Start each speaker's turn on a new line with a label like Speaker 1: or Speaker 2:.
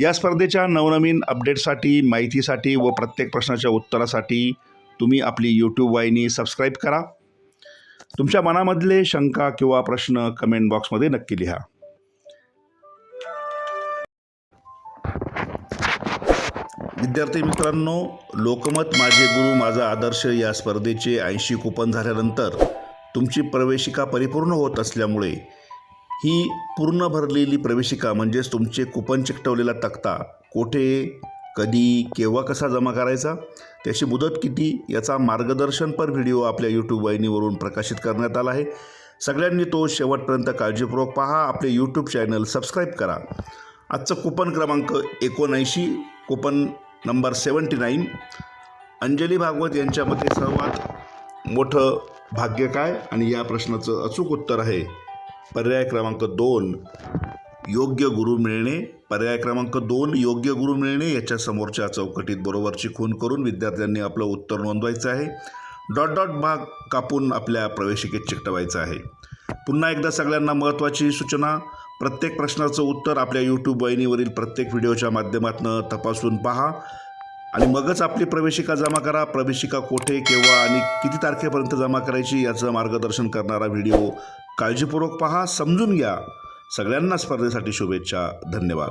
Speaker 1: या स्पर्धेच्या नवनवीन अपडेटसाठी माहितीसाठी व प्रत्येक प्रश्नाच्या उत्तरासाठी तुम्ही आपली यूट्यूब वाहिनी सबस्क्राईब करा. तुमच्या मनामधले शंका किंवा प्रश्न कमेंट बॉक्समध्ये नक्की लिहा. विद्यार्थी मित्रांनो लोकमत माझे गुरु माझा आदर्श या स्पर्धेचे ऐंशी कुपन झाल्यानंतर तुमची प्रवेशिका परिपूर्ण होत असल्यामुळे ही पूर्ण भरलेली प्रवेशिका म्हणजेच तुमचे कुपन चिकटवलेला तक्ता कोठे कधी केव्हा कसा जमा करायचा त्याची मुदत किती याचा मार्गदर्शनपर व्हिडिओ आपल्या यूट्यूब वाहिनीवरून प्रकाशित करण्यात आला आहे. सगळ्यांनी तो शेवटपर्यंत काळजीपूर्वक पहा. आपले यूट्यूब चॅनल सबस्क्राईब करा. आजचं कुपन क्रमांक एकोणऐंशी coupon number seventy nine. Anjali Bhagwat यांच्यामध्ये सर्वात मोठं भाग्य काय? आणि या प्रश्नाचं अचूक उत्तर आहे. पर्याय क्रमांक दोन योग्य गुरु मिळणे. पर्याय क्रमांक दोन योग्य गुरु मिळणे याच्या समोरच्या चौकटीत बरोबरची खून करून विद्यार्थ्यांनी आपलं उत्तर नोंदवायचं आहे. डॉट डॉट भाग कापून आपल्या प्रवेशिकेत चिकटवायचं आहे. पुन्हा एकदा सगळ्यांना महत्त्वाची सूचना. प्रत्येक प्रश्नाचं उत्तर आपल्या यूट्यूब वाहिनीवरील प्रत्येक व्हिडिओच्या माध्यमातून तपासून पहा. आणि मगच आपली प्रवेशिका जमा करा. प्रवेशिका कोठे केव्हा आणि किती तारखेपर्यंत जमा करायची याचं मार्गदर्शन करणारा व्हिडिओ काळजीपूर्वक पहा समजून घ्या. सगळ्यांना स्पर्धेसाठी शुभेच्छा धन्यवाद.